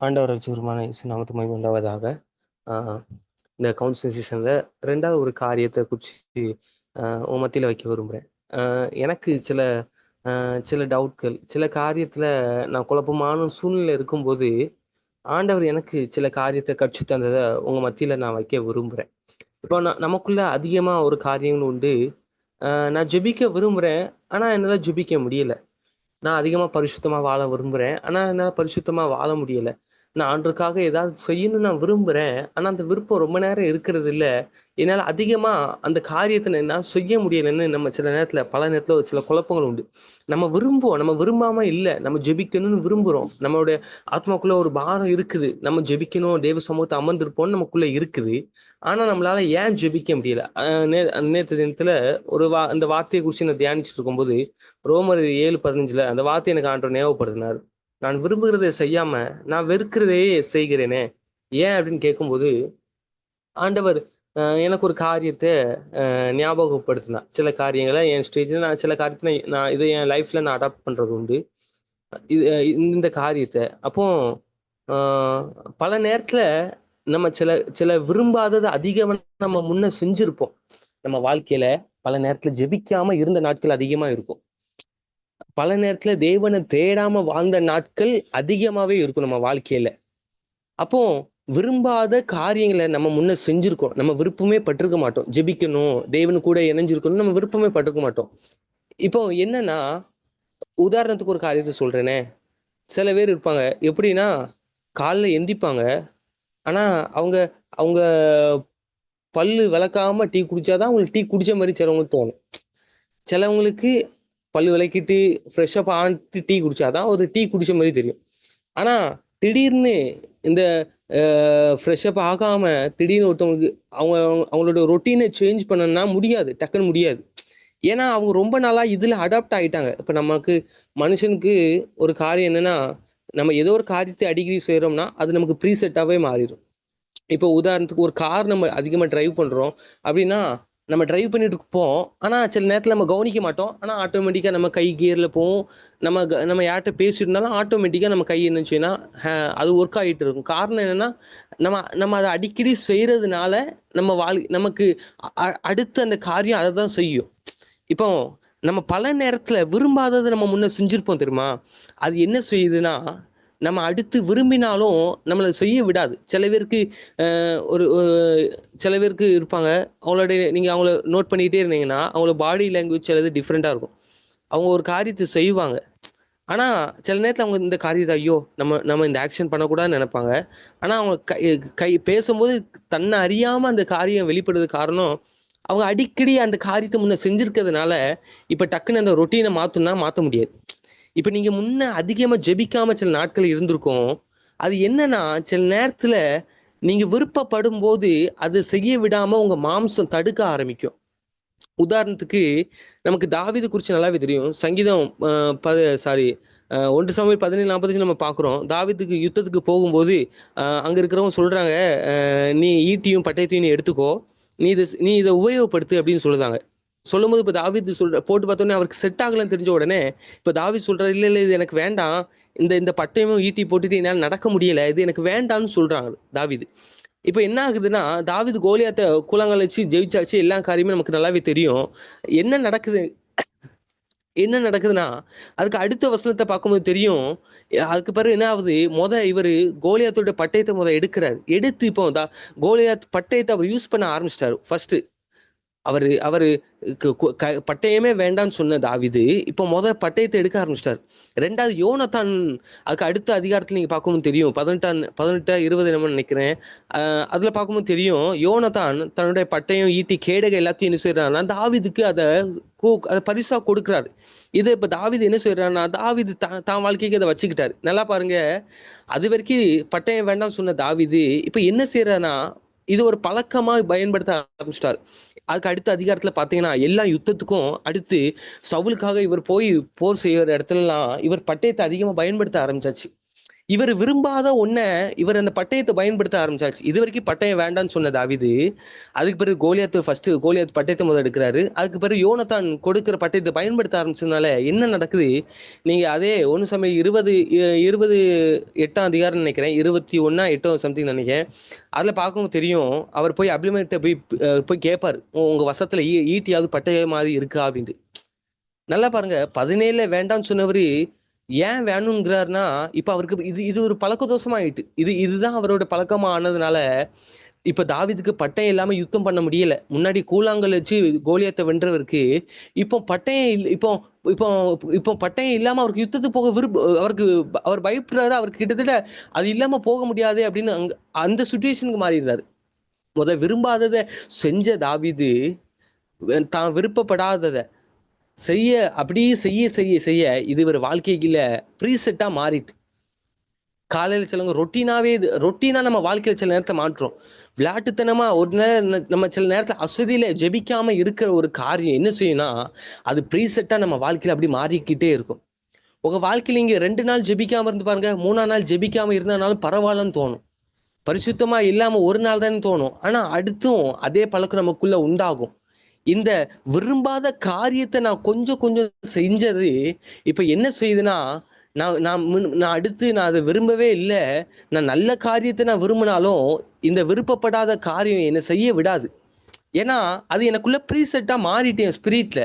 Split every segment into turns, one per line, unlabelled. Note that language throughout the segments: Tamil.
ஆண்டவர் ரட்சகருமான நாமத்து மகிமை உண்டாவதாக இந்த கவுன்சிலிங் செஷனில் ரெண்டாவது ஒரு காரியத்தை குறித்து உன் மத்தியில் வைக்க விரும்புகிறேன் எனக்கு சில சில டவுட்கள் சில காரியத்தில் நான் குழப்பமான சூழ்நிலை இருக்கும்போது ஆண்டவர் எனக்கு சில காரியத்தை கற்று தந்ததை உங்கள் மத்தியில் நான் வைக்க விரும்புகிறேன் இப்போ நான் நமக்குள்ள அதிகமாக ஒரு காரியங்கள் உண்டு. நான் ஜெபிக்க விரும்புகிறேன் ஆனால் என்னால் ஜெபிக்க முடியலை. நான் அதிகமாக பரிசுத்தமாக வாழ விரும்புகிறேன் ஆனால் என்னால் பரிசுத்தமாக வாழ முடியலை. நான் ஆண்டுக்காக ஏதாவது செய்யணும்னு நான் விரும்புகிறேன் ஆனால் அந்த விருப்பம் ரொம்ப நேரம் இருக்கிறது இல்லை என்னால் அதிகமாக அந்த காரியத்தை என்னால் செய்ய முடியலைன்னு நம்ம சில நேரத்தில் பல நேரத்தில் ஒரு சில குழப்பங்கள் உண்டு. நம்ம விரும்புவோம். நம்ம விரும்பாமல் இல்லை. நம்ம ஜெபிக்கணும்னு விரும்புகிறோம் நம்மளுடைய ஆத்மாக்குள்ளே ஒரு பாரம் இருக்குது. நம்ம ஜெபிக்கணும் தேவ சமூகத்தை அமர்ந்திருப்போம்னு நமக்குள்ளே இருக்குது. ஆனால் நம்மளால் ஏன் ஜெபிக்க முடியல? நே நேற்று தினத்தில் ஒரு வா அந்த வார்த்தையை குறித்து நான் தியானிச்சுட்டு இருக்கும்போது ரோமர் ஏழு பதினஞ்சில் அந்த வார்த்தை எனக்கு ஆண்டோ ஞாபகப்படுத்தினார். நான் விரும்புகிறதை செய்யாம நான் வெறுக்கிறதையே செய்கிறேனே. ஏன் அப்படின்னு கேட்கும்போது ஆண்டவர் எனக்கு ஒரு காரியத்தை ஞாபகப்படுத்தினா சில காரியங்களை என் ஸ்டேஜில் நான் சில காரியத்தை நான் இதை என் லைஃப்பில் நான் அடாப்ட் பண்ணுறது உண்டு. இது இந்த காரியத்தை. அப்போ பல நேரத்தில் நம்ம சில சில விரும்பாததை அதிகமாக நம்ம முன்ன செஞ்சுருப்போம். நம்ம வாழ்க்கையில பல நேரத்தில் ஜெபிக்காமல் இருந்த நாட்கள் அதிகமாக இருக்கும். பல நேரத்துல தேவனை தேடாம வாழ்ந்த நாட்கள் அதிகமாவே இருக்கும் நம்ம வாழ்க்கையில. அப்போ விரும்பாத காரியங்களை நம்ம முன்ன செஞ்சிருக்கோம். நம்ம விருப்பமே பட்டிருக்க மாட்டோம். ஜெபிக்கணும் தேவனு கூட இணைஞ்சிருக்கணும் நம்ம விருப்பமே பட்டிருக்க மாட்டோம். இப்போ என்னன்னா உதாரணத்துக்கு ஒரு காரியத்தை சொல்றேனே. சில பேர் இருப்பாங்க. எப்படின்னா காலில் எந்திப்பாங்க. ஆனா அவங்க அவங்க பல்லு விளக்காம டீ குடிச்சாதான் அவங்களுக்கு டீ குடிச்ச மாதிரி சிலவங்களுக்கு தோணும். சிலவங்களுக்கு பல்லு விளக்கிட்டு ஃப்ரெஷ்ஷப் ஆனிட்டு டீ குடிச்சாதான் ஒரு டீ குடிச்ச மாதிரி தெரியும். ஆனால் திடீர்னு இந்த ஃப்ரெஷ்ஷப் ஆகாம திடீர்னு ஒருத்தவங்களுக்கு அவங்க அவங்களோட ரொட்டீனை சேஞ்ச் பண்ணணும்னா முடியாது. டக்குன்னு முடியாது. ஏன்னா அவங்க ரொம்ப நாளாக இதில் அடாப்ட் ஆகிட்டாங்க இப்போ நமக்கு மனுஷனுக்கு ஒரு காரியம் என்னென்னா நம்ம ஏதோ ஒரு காரியத்தை அடிக்கடி செய்கிறோம்னா அது நமக்கு ப்ரீசெட்டாகவே மாறிடும். இப்போ உதாரணத்துக்கு ஒரு கார் நம்ம அதிகமாக டிரைவ் பண்ணுறோம் அப்படின்னா நம்ம டிரைவ் பண்ணிட்டு இருப்போம். ஆனால் சில நேரத்தில் நம்ம கவனிக்க மாட்டோம். ஆனால் ஆட்டோமேட்டிக்காக நம்ம கை கியரில் போவோம். நம்ம க- நம்ம யார்கிட்ட பேசிட்டு இருந்தாலும் ஆட்டோமேட்டிக்காக நம்ம கை என்னச்சுன்னா அது ஒர்க் ஆகிட்டு இருக்கும். காரணம் என்னென்னா நம்ம நம்ம அதை அடிக்கடி செய்கிறதுனால நம்ம வாழ் நமக்கு அடுத்த அந்த காரியம் அதை தான் செய்யும். இப்போ நம்ம பல நேரத்தில் விரும்பாததை நம்ம முன்னே செஞ்சுருப்போம் தெரியுமா? அது என்ன செய்யுதுன்னா நம்ம அடுத்து விரும்பினாலும் நம்மளை செய்ய விடாது. சில பேருக்கு ஒரு சில பேருக்கு இருப்பாங்க. அவங்களுடைய நீங்கள் அவங்கள நோட் பண்ணிக்கிட்டே இருந்தீங்கன்னா அவங்களோட பாடி லாங்குவேஜ் சிலது டிஃப்ரெண்ட்டாக இருக்கும். அவங்க ஒரு காரியத்தை செய்வாங்க. ஆனால் சில நேரத்தில் அவங்க இந்த காரியத்தை ஐயோ நம்ம நம்ம இந்த ஆக்ஷன் பண்ணக்கூடாதுன்னு நினைப்பாங்க. ஆனால் அவங்க கை கை பேசும்போது தன்னை அறியாமல் அந்த காரியம் வெளிப்படுறது காரணம் அவங்க அடிக்கடி அந்த காரியத்தை முன்ன செஞ்சுருக்கிறதுனால இப்போ டக்குன்னு அந்த ரொட்டீனை மாற்றணும்னா மாற்ற முடியாது. இப்போ நீங்கள் முன்ன அதிகமாக ஜெபிக்காம சில நாட்கள் இருந்திருக்கும். அது என்னன்னா சில நேரத்தில் நீங்கள் விருப்பப்படும் போது அது செய்ய விடாமல் உங்கள் மாம்சம் தடுக்க ஆரம்பிக்கும். உதாரணத்துக்கு நமக்கு தாவிது குறித்து நல்லாவே தெரியும். சங்கீதம் ப சாரி ஒன்று சமையல் பதினேழு நாற்பத்தஞ்சு நம்ம பார்க்குறோம். தாவீதுக்கு யுத்தத்துக்கு போகும்போது அங்கே இருக்கிறவங்க சொல்கிறாங்க நீ ஈட்டியும் பட்டயத்தையும் நீ எடுத்துக்கோ. நீ இதை நீ இதை உபயோகப்படுத்து அப்படின்னு சொல்லுதாங்க. சொல்லும்போது இப்போ தாவீது சொல்ற போட்டு பார்த்தோன்னே அவருக்கு செட் ஆகலன்னு தெரிஞ்ச உடனே இப்போ தாவீது சொல்றாரு இல்லை இல்லை இது எனக்கு வேண்டாம். இந்த இந்த பட்டயமும் ஈட்டி போட்டுட்டு என்னால் நடக்க முடியல. இது எனக்கு வேண்டாம்னு சொல்றாங்க தாவிது. இப்போ என்ன ஆகுதுன்னா தாவீது கோலியாத்த கூழாங்கல் வச்சு ஜெயிச்சாச்சு எல்லா காரியமே நமக்கு நல்லாவே தெரியும். என்ன நடக்குது? என்ன நடக்குதுன்னா அதுக்கு அடுத்த வசனத்தை பார்க்கும்போது தெரியும். அதுக்கு பிறகு என்ன ஆகுது? முத இவர் கோலியாத்தோட பட்டயத்தை முத எடுக்கிறாரு. எடுத்து இப்போ தா கோலியாத் பட்டயத்தை அவர் யூஸ் பண்ண ஆரம்பிச்சிட்டாரு. ஃபர்ஸ்ட் அவர் அவர் பட்டயமே வேண்டாம்னு சொன்ன தாவிது இப்போ முத பட்டயத்தை எடுக்க ஆரம்பிச்சிட்டார். ரெண்டாவது யோனத்தான் அதுக்கு அடுத்த அதிகாரத்தில் நீங்கள் பார்க்கும்போது தெரியும். பதினெட்டாம் பதினெட்டா இருபது நம்ம நினைக்கிறேன். அதில் பார்க்கும்போது தெரியும் யோனத்தான் தன்னுடைய பட்டயம் ஈட்டி கேடகை எல்லாத்தையும் என்ன செய்யறாருன்னா தாவிதுக்கு அதை கூ- அதை பரிசாக கொடுக்குறாரு. இதை இப்போ தாவிது என்ன செய்யறாருன்னா தாவிது தான் தான் வாழ்க்கைக்கு அதை வச்சுக்கிட்டாரு. நல்லா பாருங்க. அது வரைக்கும் பட்டயம் வேண்டாம் சொன்ன தாவிது இப்போ என்ன செய்யறாருன்னா இது ஒரு பழக்கமாக பயன்படுத்த ஆரம்பிச்சிட்டார். அதுக்கு அடுத்த அதிகாரத்தில் பார்த்தீங்கன்னா எல்லா யுத்தத்துக்கும் அடுத்து சவுலுக்காக இவர் போய் போர் செய்கிற இடத்துலலாம் இவர் பட்டயத்தை அதிகமாக பயன்படுத்த ஆரம்பிச்சாச்சு. இவர் விரும்பாத ஒன்ன இவர் அந்த பட்டயத்தை பயன்படுத்த ஆரம்பிச்சாச்சு. இது வரைக்கும் பட்டயம் வேண்டாம்னு சொன்ன தாவிது அதுக்கு பிறகு கோலியாத்து ஃபர்ஸ்ட் கோலியாத் பட்டயத்தை முதல் எடுக்கிறாரு. அதுக்கு பிறகு யோனத்தான் கொடுக்கிற பட்டயத்தை பயன்படுத்த ஆரம்பிச்சதுனால என்ன நடக்குது? நீங்க அதே ஒன்று சமயம் இருபது இருபது எட்டாம் அதிகாரம் நினைக்கிறேன். இருபத்தி ஒன்றா எட்டோ சம்திங் நினைக்கிறேன். அதுல பார்க்கவும் தெரியும் அவர் போய் அப்ளிமெண்ட்டை போய் போய் கேட்பார் "உ- உங்க வசத்துல ஈ- ஈட்டியாவது பட்டய மாதிரி இருக்கா? அப்படின்ட்டு. நல்லா பாருங்க பதினேழுல வேண்டாம்னு சொன்னவரு ஏன் வேணுங்கிறாருன்னா இப்போ அவருக்கு இது இது ஒரு பழக்க தோஷமாயிட்டு இது இதுதான் அவரோட பழக்கமா ஆனதுனால இப்போ தாவிதுக்கு பட்டயம் இல்லாமல் யுத்தம் பண்ண முடியல. முன்னாடி கூழாங்கல் வச்சு கோலியத்தை வென்றவருக்கு இப்போ பட்டயம் இல்லை இப்போ இப்போ இப்போ பட்டயம் இல்லாமல் அவருக்கு யுத்தத்துக்கு போக விரும்ப அவருக்கு அவர் பயப்படுறாரு அவருக்கு கிட்டத்தட்ட அது இல்லாமல் போக முடியாது அப்படின்னு அங்க அந்த சுச்சுவேஷனுக்கு மாறிடுறாரு. முத விரும்பாததை செஞ்ச தாவிது தான் விருப்பப்படாததை செய்ய அப்படியே செய்ய செய்ய செய்ய இது ஒரு வாழ்க்கைக்குள்ள ப்ரீசெட்டா மாறிட்டு. காலையில சிலவங்க ரொட்டீனாவே இது ரொட்டீனா நம்ம வாழ்க்கையில சில நேரத்தை மாற்றுறோம். விளையாட்டுத்தனமா ஒரு நேரம் நம்ம சில நேரத்தில் அசதியில ஜெபிக்காம இருக்கிற ஒரு காரியம் என்ன செய்யணும்னா அது ப்ரீசெட்டா நம்ம வாழ்க்கையில அப்படி மாறிக்கிட்டே இருக்கும். உங்க வாழ்க்கையில இங்கே ரெண்டு நாள் ஜெபிக்காம இருந்து பாருங்க மூணாம் நாள் ஜெபிக்காம இருந்தனாலும் பரவாயில்லன்னு தோணும். பரிசுத்தமா இல்லாம ஒரு நாள் தான் தோணும். ஆனா அடுத்தும் அதே பழக்கம் நமக்குள்ள உண்டாகும். இந்த விரும்பாத காரியத்தை நான் கொஞ்சம் கொஞ்சம் செஞ்சது இப்ப என்ன செய்யுதுன்னா நான் நான் முன்- நான் அடுத்து நான் அதை விரும்பவே இல்லை. நான் நல்ல காரியத்தை நான் விரும்பினாலும் இந்த விருப்பப்படாத காரியம் என்னை செய்ய விடாது. ஏன்னா அது எனக்குள்ள ப்ரீசெட்டாக மாறிட்டேன் ஸ்பிரிட்ல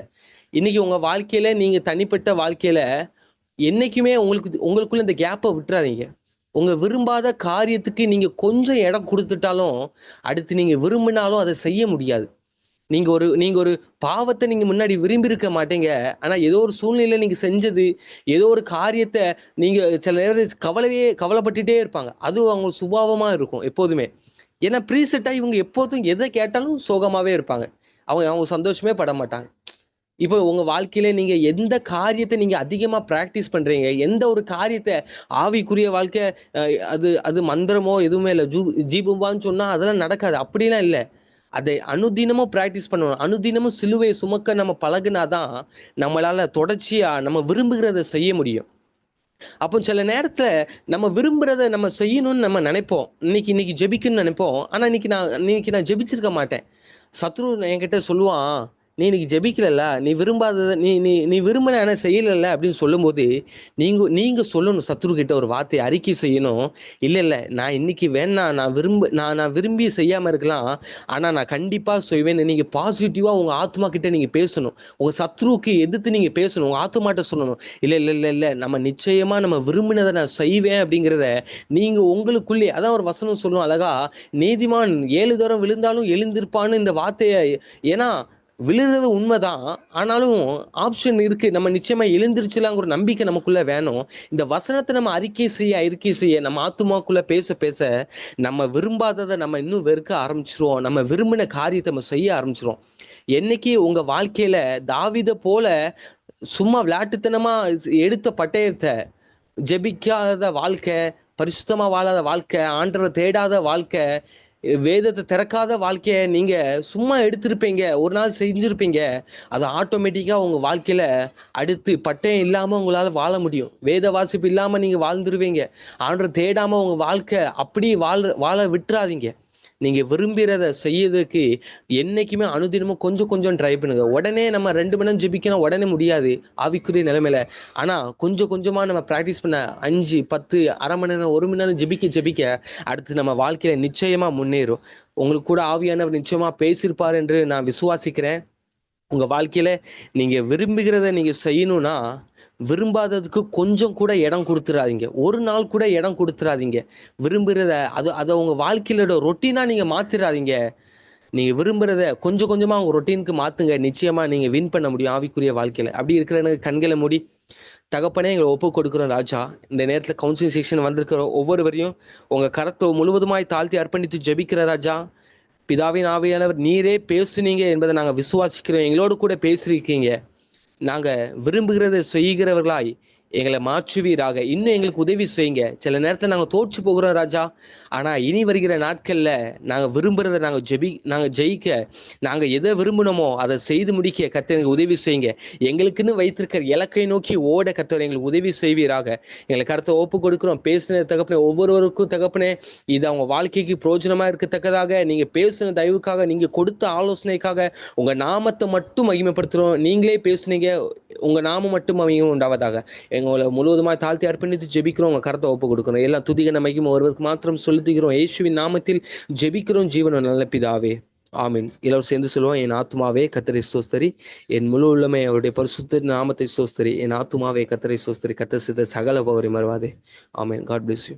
இன்னைக்கு உங்க வாழ்க்கையில நீங்க தனிப்பட்ட வாழ்க்கையில என்னைக்குமே உங்களுக்கு உங்களுக்குள்ள இந்த கேப்பை விட்டுறாதீங்க. உங்க விரும்பாத காரியத்துக்கு நீங்க கொஞ்சம் இடம் கொடுத்துட்டாலும் அடுத்து நீங்க விரும்பினாலும் அதை செய்ய முடியாது. நீங்க ஒரு நீங்க ஒரு பாவத்தை நீங்க முன்னாடி விரும்பி இருக்க மாட்டீங்க. ஆனா ஏதோ ஒரு சூழ்நிலை நீங்க செஞ்சது ஏதோ ஒரு காரியத்தை நீங்க சில நேரம் கவலையே கவலைப்பட்டுட்டே இருப்பாங்க. அது அவங்க சுபாவமா இருக்கும் எப்போதுமே. ஏன்னா ப்ரீசெட்டா இவங்க எப்போதும் எதை கேட்டாலும் சோகமாவே இருப்பாங்க. அவங்க அவங்க சந்தோஷமே பட மாட்டாங்க. இப்போ உங்க வாழ்க்கையில நீங்க எந்த காரியத்தை நீங்க அதிகமா பிராக்டிஸ் பண்றீங்க? எந்த ஒரு காரியத்தை ஆவிக்குரிய வாழ்க்கை அது அது மந்திரமோ எதுவுமே இல்லை. ஜூ ஜீபும்பான்னு சொன்னா அதெல்லாம் நடக்காது. அப்படிலாம் இல்லை. அதை அனுதினமும் ப்ராக்டிஸ் பண்ணணும். அனுதினமும் சிலுவையை சுமக்க நம்ம பழகுனாதான் நம்மளால் தொடர்ச்சியாக நம்ம விரும்புகிறத செய்ய முடியும். அப்போ சில நேரத்தில் நம்ம விரும்புகிறத நம்ம செய்யணும்னு நம்ம நினைப்போம். இன்னைக்கு இன்னைக்கு ஜெபிக்கணும்னு நினைப்போம். ஆனால் இன்னைக்கு நான் இன்னைக்கு நான் ஜெபிச்சிருக்க மாட்டேன். சத்ரு என்கிட்ட சொல்லுவான் நீ இன்னைக்கு ஜெபிக்கலல்ல? நீ விரும்பாததை நீ நீ நீ விரும்பின ஆனா செய்யலல்ல அப்படின்னு சொல்லும்போது நீங்கள் நீங்கள் சொல்லணும் சத்ருக்கிட்ட ஒரு வார்த்தையை அறிக்கை செய்யணும். இல்லை இல்லை நான் இன்னைக்கு வேணா நான் விரும்ப நான் நான் விரும்பி செய்யாமல் இருக்கலாம். ஆனால் நான் கண்டிப்பாக செய்வேன் நீங்கள் பாசிட்டிவாக உங்கள் ஆத்மா கிட்ட நீங்கள் பேசணும். உங்கள் சத்ருவுக்கு எதிர்த்து நீங்கள் பேசணும். உங்கள் ஆத்மாட்ட சொல்லணும். இல்லை இல்லை இல்லை இல்லை நம்ம நிச்சயமாக நம்ம விரும்பினதை நான் செய்வேன் அப்படிங்கிறத நீங்கள் உங்களுக்குள்ளே அதான் ஒரு வசனம் சொல்லணும் அழகா நீதிமான் ஏழு தூரம் விழுந்தாலும் எழுந்திருப்பான்னு இந்த வார்த்தையை ஏன்னா விழுறது உண்மைதான். ஆனாலும் ஆப்ஷன் இருக்கு. நம்ம நிச்சயமா எழுந்திருச்சலாங்கிற நம்பிக்கை நமக்குள்ள வேணும். இந்த வசனத்தை நம்ம அறிக்கை செய்ய அறிக்கை செய்ய நம்ம ஆத்துமாக்குள்ள பேச பேச நம்ம விரும்பாததை நம்ம இன்னும் வெறுக்க ஆரம்பிச்சிருவோம். நம்ம விரும்பின காரியத்தை நம்ம செய்ய ஆரம்பிச்சிருவோம். என்னைக்கு உங்க வாழ்க்கையில தாவித போல சும்மா விளையாட்டுத்தனமா எடுத்த பட்டயத்தை ஜெபிக்காத வாழ்க்கை பரிசுத்தமா வாழாத வாழ்க்கை ஆண்டரை தேடாத வாழ்க்கை வேதத்தை திறக்காத வாழ்க்கைய நீங்க சும்மா எடுத்திருப்பீங்க ஒரு நாள் செஞ்சிருப்பீங்க அது ஆட்டோமேட்டிக்கா உங்க வாழ்க்கையில அடுத்து பட்டயம் இல்லாம உங்களால வாழ முடியும். வேத வாசிப்பு இல்லாம நீங்க வாழ்ந்துருவீங்க. ஆண்டவரை தேடாம உங்க வாழ்க்கை அப்படி வாழ வாழ விட்டுறாதீங்க. நீங்கள் விரும்புகிறத செய்யறதுக்கு என்றைக்குமே அனுதினமும் கொஞ்சம் கொஞ்சம் ட்ரை பண்ணுங்க. உடனே நம்ம ரெண்டு மணி நேரம் ஜெபிக்கணும் உடனே முடியாது. ஆவிக்குரிய நிலைமையில. ஆனால் கொஞ்சம் கொஞ்சமாக நம்ம ப்ராக்டிஸ் பண்ண அஞ்சு பத்து அரை மணி நேரம் ஒரு மணி நேரம் ஜெபிக்க ஜெபிக்க அடுத்து நம்ம வாழ்க்கையில நிச்சயமாக முன்னேறும். உங்களுக்கு கூட ஆவியானவர் நிச்சயமாக பேசியிருப்பார் என்று நான் விசுவாசிக்கிறேன். உங்கள் வாழ்க்கையில நீங்கள் விரும்புகிறத நீங்கள் செய்யணும்னா விரும்பாததுக்கு கொஞ்சம் கூட இடம் கொடுத்துறாதீங்க. ஒரு நாள் கூட இடம் கொடுத்துறாதீங்க. விரும்புகிறத அது அதை உங்கள் வாழ்க்கையிலோட ரொட்டீனாக நீங்கள் மாற்றிடாதீங்க நீங்கள் விரும்புகிறத கொஞ்சம் கொஞ்சமாக உங்கள் ரொட்டீனுக்கு மாற்றுங்க நிச்சயமாக நீங்கள் வின் பண்ண முடியும் ஆவிக்குரிய வாழ்க்கையில். அப்படி இருக்கிற எனக்கு கண்களை மூடி தகப்பனே எங்களை ஒப்பு கொடுக்குறோம் ராஜா. இந்த நேரத்தில் கவுன்சிலிங் செக்ஷன் வந்திருக்கிற ஒவ்வொருவரையும் உங்கள் கரத்தை முழுவதுமாய் தாழ்த்தி அர்ப்பணித்து ஜெபிக்கிற ராஜா. பிதாவின் ஆவியானவர் நீரே பேசுனீங்க என்பதை நாங்கள் விசுவாசிக்கிறோம். எங்களோடு கூட பேசியிருக்கீங்க. நாங்கள் விரும்புகிறதை செய்கிறவர்களாய் எங்களை மாற்றுவீராக. இன்னும் எங்களுக்கு உதவி செய்யுங்க. சில நேரத்தில் நாங்கள் தோற்று போகிறோம் ராஜா. ஆனால் இனி வருகிற நாட்களில் நாங்கள் விரும்புகிறத நாங்கள் ஜெபி நாங்கள் ஜெயிக்க நாங்கள் எதை விரும்பினோமோ அதை செய்து முடிக்க கத்த எங்களுக்கு உதவி செய்யுங்க. எங்களுக்குன்னு வைத்திருக்கிற இலக்கை நோக்கி ஓட கத்தவர் எங்களுக்கு உதவி செய்வீராக. எங்களை கருத்தை ஒப்பு கொடுக்குறோம். பேசின தகப்பனே ஒவ்வொருவருக்கும் தகப்பனே இது அவங்க வாழ்க்கைக்கு பிரோஜனமாக இருக்கத்தக்கதாக. நீங்கள் பேசின தயவுக்காக நீங்கள் கொடுத்த ஆலோசனைக்காக உங்கள் நாமத்தை மட்டும் மகிமைப்படுத்துகிறோம் நீங்களே பேசுனீங்க உங்கள் நாமம் மட்டும் மகிமை உண்டாவதாக. எங்களை முழுவதுமாக தாழ்த்தி அர்ப்பணித்து ஜெபிக்கிறோம் உங்கள் கருத்தை ஒப்பு கொடுக்குறோம். எல்லாம் துதிக நமைக்கும் ஒருவருக்கு மாத்திரம் செலுத்துகிறோம் இயேசுவின் நாமத்தில் ஜெபிக்கிறோம் ஜீவனம் நல்ல பிதாவே. ஆமீன். எல்லாரும் சேர்ந்து சொல்லுவோம் என் ஆத்மாவே கத்தரை சோஸ்தரி என் முழு உள்ளமை அவருடைய பரிசுத்த நாமத்தை சோஸ்தரி என் ஆத்மாவே கத்தரை சோஸ்தரி கத்த சித்த சகல பவரை மறுவாதே. ஆமீன். God bless you